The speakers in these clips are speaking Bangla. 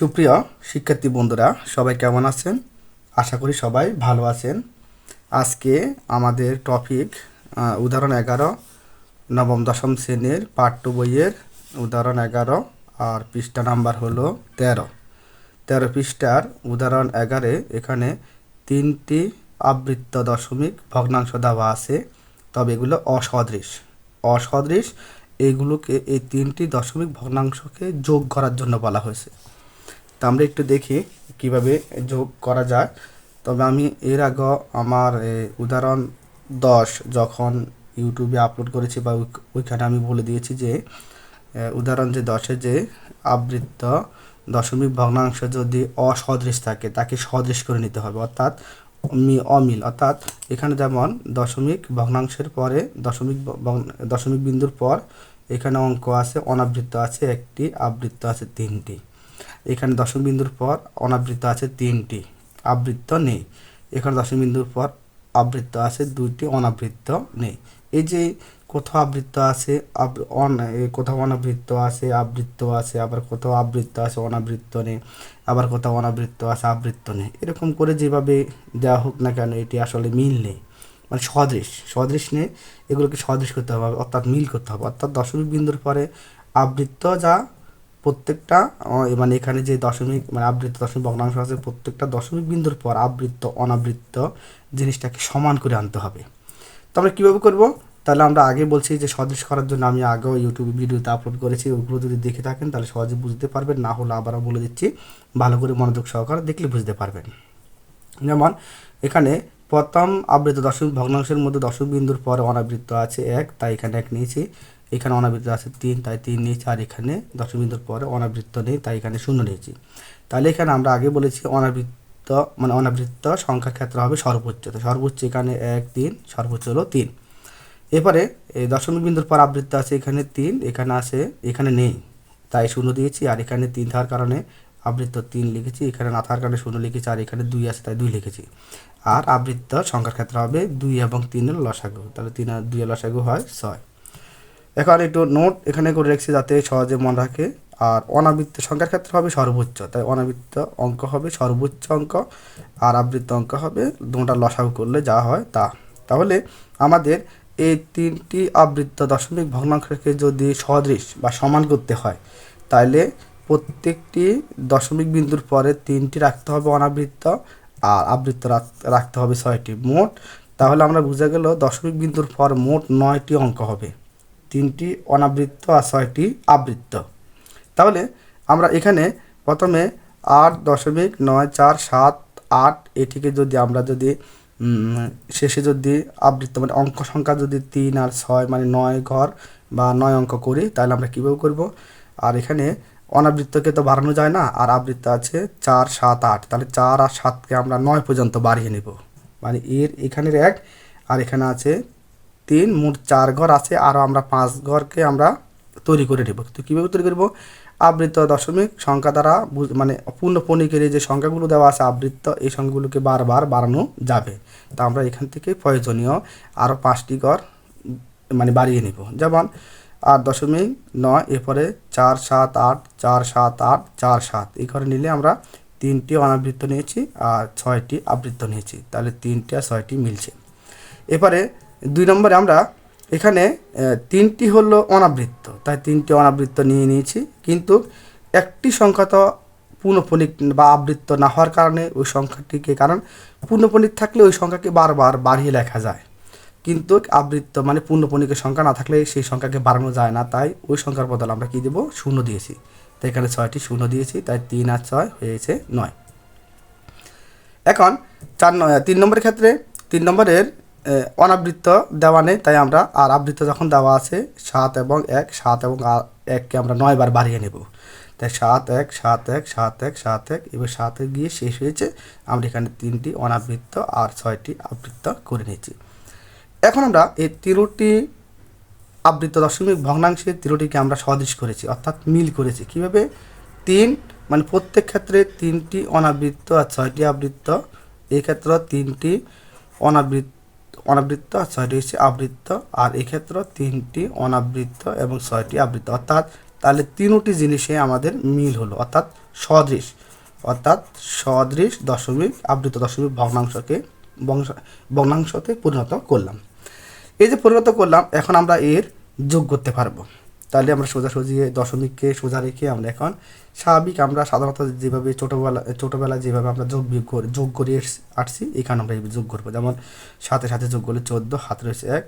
সুপ্রিয় শিক্ষার্থী বন্ধুরা, সবাই কেমন আছেন? আশা করি সবাই ভালো আছেন। আজকে আমাদের টপিক উদাহরণ এগারো, নবম, দশম শ্রেণির পাঠ্য বইয়ের উদাহরণ এগারো আর পৃষ্ঠা নাম্বার হলো তেরো। তেরো পৃষ্ঠার উদাহরণ এগারে এখানে তিনটি আবৃত্ত দশমিক ভগ্নাংশ দেওয়া আছে, তবে এগুলো অসদৃশ। অসদৃশ, এগুলোকে, এই তিনটি দশমিক ভগ্নাংশকে যোগ করার জন্য বলা হয়েছে। তা আমরা একটু দেখি কীভাবে যোগ করা যায়। তবে আমি এর আগে আমার উদাহরণ দশ যখন ইউটিউবে আপলোড করেছি বা ওই- ওইখানে আমি বলে দিয়েছি যে উদাহরণ যে দশে যে আবৃত্ত দশমিক ভগ্নাংশ যদি অসদৃশ থাকে তাকে সদৃশ করে নিতে হবে। অর্থাৎ অমিল। অর্থাৎ এখানে যেমন দশমিক ভগ্নাংশের পরে দশমিক দশমিক বিন্দুর পর এখানে অঙ্ক আছে, অনাবৃত্ত আছে, একটি আবৃত্ত আছে, তিনটি। এখানে দশম বিন্দুর পর অনাবৃত্ত আছে তিনটি, আবৃত্ত নেই। এখানে দশম বিন্দুর পর আবৃত্ত আছে দুইটি, অনাবৃত্ত নেই। এই যে কোথাও আবৃত্ত আছে অন- কোথাও অনাবৃত্ত আছে, আবৃত্ত আছে, আবার কোথাও আবৃত্ত আছে, অনাবৃত্ত নেই। আবার কোথাও অনাবৃত্ত আছে, আবৃত্ত নেই। এরকম করে যেভাবে দেওয়া হোক না কেন, এটি আসলে মিল নেই। মানে সদৃশ সদৃশ নেই, এগুলোকে সদৃশ করতে হবে, অর্থাৎ মিল করতে হবে। অর্থাৎ দশমিক বিন্দুর পরে আবৃত্ত যা প্রত্যেকটা মানে এখানে যে দশমিক মানে আবৃত্ত দশমিক, ভগ্নাংশ আছে, প্রত্যেকটা দশমিক বিন্দুর পর আবৃত্ত, অনাবৃত্ত জিনিসটাকে সমান করে আনতে হবে। তো আমরা কীভাবে করব? তাহলে আমরা আগে বলছি যে সদৃশ করার জন্য আমি আগেও ইউটিউবে ভিডিওতে আপলোড করেছি, ওগুলো যদি দেখে থাকেন তাহলে সহজে বুঝতে পারবেন, না হলে আবারও বলে দিচ্ছি, ভালো করে মনোযোগ সহকারে দেখলে বুঝতে পারবেন। যেমন, এখানে প্রথম আবৃত দশমিক, ভগ্নাংশের মধ্যে দশমিক বিন্দুর পরে অনাবৃত্ত আছে এক, তাই এখানে এক নিয়েছি। এখানে অনাবৃত্ত আছে তিন, তাই তিন নিয়েছি আর এখানে দশমিক বিন্দুর পরে অনাবৃত্ত নেই, তাই এখানে শূন্য নিয়েছি। তাহলে এখানে আমরা আগে বলেছি অনাবৃত্ত মানে অনাবৃত্ত সংখ্যার ক্ষেত্রে হবে সর্বোচ্চ। তো সর্বোচ্চ এখানে এক, তিন, সর্বোচ্চ হলো তিন। এরপরে এই দশমিক বিন্দুর পর আবৃত্ত আছে এখানে তিন, এখানে আছে, এখানে নেই। তাই শূন্য দিয়েছি, আর এখানে তিন থাকার কারণে আবৃত্ত তিন লিখেছি, এখানে না থাকার কারণে শূন্য লিখেছি, আর এখানে দুই আছে, তাই দুই লিখেছি। আর আবৃত্ত সংখ্যার ক্ষেত্রে হবে দুই এবং তিনের লসাগু। তাহলে তিন আর দুই লসাগু হয় ছয়। এখন একটু নোট এখানে করে রেখেছি যাতে সহজে মনে রাখে। আর অনাবৃত্ত সংখ্যার ক্ষেত্রে হবে সর্বোচ্চ, তাই অনাবৃত্ত অঙ্ক হবে সর্বোচ্চ অঙ্ক, আর আবৃত্ত অঙ্ক হবে দুটা লসাগু করলে যা হয় তা। তাহলে আমাদের এই তিনটি আবৃত্ত দশমিক ভগ্নাংশকে যদি সদৃশ বা সমান করতে হয় তাহলে প্রত্যেকটি দশমিক বিন্দুর পরে তিনটি রাখতে হবে অনাবৃত্ত, আর আবৃত্ত রাখতে হবে ছয়টি। মোট, তাহলে আমরা বুঝে গেল দশমিক বিন্দুর পর মোট নয়টি অঙ্ক হবে। তিনটি অনাবৃত্ত আর ছয়টি আবৃত্ত। তাহলে আমরা এখানে প্রথমে আট দশমিক নয় চার সাত আট এটিকে যদি আমরা যদি শেষে যদি আবৃত্ত মানে অঙ্ক সংখ্যা যদি তিন আর ছয় মানে নয় ঘর বা নয় অঙ্ক করি, তাহলে আমরা কীভাবে করব? আর এখানে অনাবৃত্তকে তো বাড়ানো যায় না, আর আবৃত্ত আছে চার সাত আট। তাহলে চার আর সাতকে আমরা নয় পর্যন্ত বাড়িয়ে নেব। মানে এর এখানের এক, আর এখানে আছে তিন, মোট চার ঘর আছে আরও আমরা পাঁচ ঘরকে আমরা তৈরি করে নেব। তো কীভাবে তৈরি করব? আবৃত্ত দশমিক সংখ্যা দ্বারা মানে পূর্ণ পণিকের যে সংখ্যাগুলো দেওয়া আছে আবৃত্ত এই সংখ্যাগুলোকে বারবার বাড়ানো যাবে। তা আমরা এখান থেকে প্রয়োজনীয় আরও পাঁচটি ঘর মানে বাড়িয়ে নেব। যেমন, আট দশমিক নয়, এরপরে চার সাত আট, চার সাত আট, চার সাত। এই ঘরে নিলে আমরা তিনটি অনাবৃত্ত নিয়েছি আর ছয়টি আবৃত্ত নিয়েছি। তাহলে তিনটি আর ছয়টি মিলছে। এবারে দুই নম্বরে আমরা এখানে তিনটি হলো অনাবৃত্ত। তাই তিনটি অনাবৃত্ত নিয়ে নিয়েছি। কিন্তু একটি সংখ্যা তো পূর্ণপণিক বা আবৃত্ত না হওয়ার কারণে ওই সংখ্যাটিকে, কারণ পূর্ণপণিক থাকলে ওই সংখ্যাকে বারবার বাড়িয়ে লেখা যায়। কিন্তু আবৃত্ত মানে পূর্ণপণিকের সংখ্যা না থাকলে সেই সংখ্যাকে বাড়ানো যায় না। তাই ওই সংখ্যার বদলে আমরা কী দেবো? শূন্য দিয়েছি। তাই এখানে ছয়টি শূন্য দিয়েছি। তাই তিন আর ছয় হয়েছে নয়। এখন চার তিন নম্বরের ক্ষেত্রে, তিন নম্বরের অনাবৃত্ত দেওয়া নেই, তাই আমরা, আর আবৃত্ত যখন দেওয়া আছে, সাত এবং এক, সাত এবং এককে আমরা নয় বার বাড়িয়ে নেব। তাই সাত এক সাত এক সাত এক সাত এক, এবার সাতে গিয়ে শেষ হয়েছে। আমরা এখানে তিনটি অনাবৃত্ত আর ছয়টি আবৃত্ত করে নিয়েছি। এখন আমরা এই তিরোটি আবৃত্ত দশমিক ভগ্নাংশে তিরোটিকে আমরা সদৃশ করেছি, অর্থাৎ মিল করেছি। কীভাবে? তিন মানে প্রত্যেক ক্ষেত্রে তিনটি অনাবৃত্ত আর ছয়টি আবৃত্ত এই ক্ষেত্রে তিনটি অনাবৃত্ত অনাবৃত্ত আর ছয়টি হচ্ছে আবৃত্ত, আর এক্ষেত্রে তিনটি অনাবৃত্ত এবং ছয়টি আবৃত্ত। অর্থাৎ তাহলে তিনটি জিনিসে আমাদের মিল হলো, অর্থাৎ সদৃশ। অর্থাৎ সদৃশ দশমিক আবৃত দশমিক ভগ্নাংশকে বংশ ভগ্নাংশতে পরিণত করলাম। এই যে পরিণত করলাম, এখন আমরা এর যোগ করতে পারব। তাহলে আমরা সোজাসুজি দশমিককে সোজা রেখে আমরা এখন স্বাভাবিক আমরা সাধারণত যেভাবে ছোটোবেলা ছোটোবেলায় যেভাবে আমরা যোগ বিয়োগ করে যোগ করে আসছি, এখানে আমরা যোগ করব। যেমন সাথে সাথে যোগ করলে চোদ্দ হাত রয়েছে এক,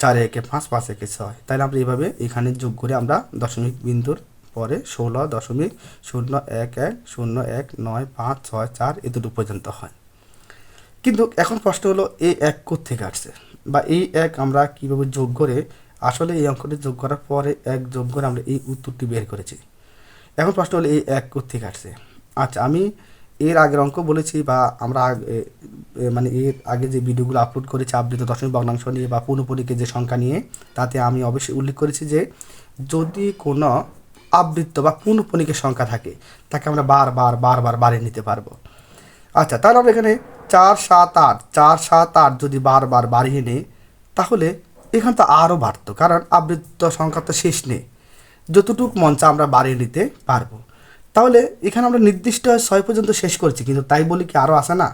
চার একে পাঁচ পাঁচ একে ছয়। তাহলে আমরা এইভাবে এখানে যোগ করে আমরা দশমিক বিন্দুর পরে ষোলো দশমিক শূন্য এক এক, শূন্য এক, নয়, পাঁচ, ছয়, চার এতটুকু পর্যন্ত হয়। কিন্তু এখন প্রশ্ন হলো এই এক থেকে আসছে? বা এই এক আমরা কীভাবে যোগ করে আসলে এই অঙ্কটি যোগ করার পরে এক যোগ করে আমরা এই উত্তরটি বের করেছি। এখন প্রশ্ন হলো এই এক থেকে আসছে? আচ্ছা আমি এর আগের অঙ্ক বলেছি বা আমরা মানে এর আগে যে ভিডিওগুলো আপলোড করেছি, আবৃত দশমিক ভগ্নাংশ নিয়ে বা পুনঃপরীকে যে সংখ্যা নিয়ে, তাতে আমি অবশ্যই উল্লেখ করেছি যে যদি কোনো আবৃত্ত বা পুনঃপরীকের সংখ্যা থাকে, তাকে আমরা বারবার বারবার বাড়িয়ে নিতে পারব। আচ্ছা তাহলে আমরা এখানে চার, সাত, আট, চার, সাত, আট যদি বারবার বাড়িয়ে নিই, তাহলে এখানে তো আরও বাড়তো, কারণ আবৃত্ত সংখ্যা তো শেষ নেই। যতটুক মঞ্চে আমরা বাড়িয়ে নিতে পারব। তাহলে এখানে আমরা নির্দিষ্ট ছয় পর্যন্ত শেষ করছি, কিন্তু তাই বলি কি আরও আসে না?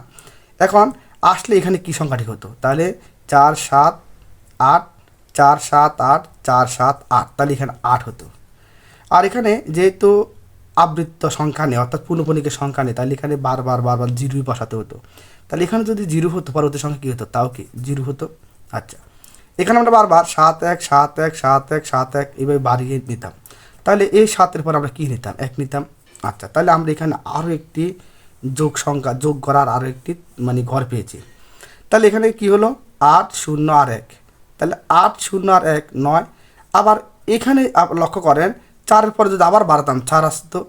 এখন আসলে এখানে কি সংখ্যাটি হতো? তাহলে চার সাত আট, চার সাত আট, চার সাত আট, তাহলে এখানে আট হতো। আর এখানে যেহেতু আবৃত্ত সংখ্যা নেই, অর্থাৎ পুনঃপনিকের সংখ্যা নেই, তাহলে এখানে বারবার বারবার জিরোই বসাতে হতো। তাহলে এখানে যদি জিরো হতো, পরবর্তী সংখ্যা কী হতো? তাও কি জিরো হতো? আচ্ছা। এখানে আমরা বারবার সাত এক সাত এক সাত এক সাত এক এইভাবে বাড়িয়ে নিতাম। তাহলে এই সাতের পর আমরা কী নিতাম? এক নিতাম? আচ্ছা তাহলে আমরা এখানে আরও একটি যোগ সংখ্যা, যোগ করার আরও একটি মানে ঘর পেয়েছি। তাহলে এখানে কি হলো? আট শূন্য আর এক। তাহলে আট শূন্য আর এক নয়। আবার এখানে লক্ষ্য করেন, চারের পরে যদি আবার বাড়াতাম, চার আসতো,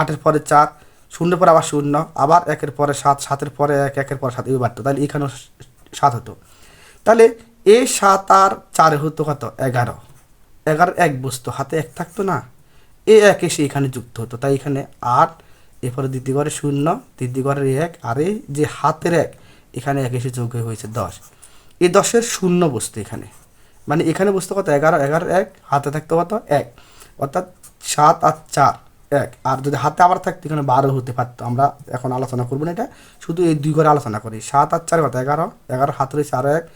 আটের পরে চার, শূন্যের পরে আবার শূন্য, আবার একের পরে সাত, সাতের পরে এক, একের পরে সাত এই বাড়তো। তাহলে এখানেও সাত হতো। তাহলে এ সাত আর চারে হতো কত? এগারো। এগারো এক বসতো, হাতে এক থাকতো না। এ এক এসে এখানে যুক্ত হতো। তাই এখানে আট, এরপরে দ্বিতীয় ঘরে শূন্য, তৃতীয় ঘরের এক, আর এই যে হাতের এক, এখানে এক এসে যোগ হয়ে হয়েছে দশ। এই দশের শূন্য বসতো এখানে। মানে এখানে বসতো কত? এগারো এগারো এক, হাতে থাকতো কত? এক। অর্থাৎ সাত আর চার, এক। আর যদি হাতে আবার থাকতো, এখানে বারো হতে পারতো। আমরা এখন আলোচনা করব না এটা। শুধু এই দুই ঘরে আলোচনা করি। সাত আর চার কত? এগারো। এগারো হাতে রয়েছে আরও এক।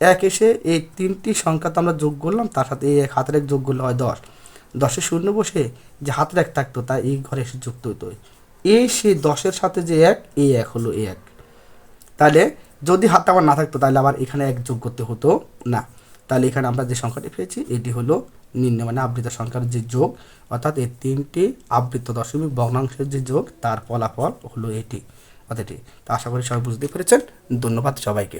এক এসে এই তিনটি সংখ্যা তো আমরা যোগ করলাম, তার সাথে এই এক হাতের এক যোগ করলে হয় দশ। দশে শূন্য বসে যে হাতের এক থাকতো, তা এই ঘরে এসে যুক্ত হতো এই সেই দশের সাথে যে এক এই এক হলো এই এক। তাহলে যদি হাতটা আবার না থাকতো, তাহলে আবার এখানে এক যোগ করতে হতো না। তাহলে এখানে আমরা যে সংখ্যাটি পেয়েছি, এটি হলো নিম্ন মানে আবৃত সংখ্যার যে যোগ, অর্থাৎ এই তিনটি আবৃত দশমিক ভগ্নাংশের যে যোগ, তার ফলাফল হলো এটি, অর্থাৎ এটি। তো আশা করি সবাই বুঝতে পেরেছেন। ধন্যবাদ সবাইকে।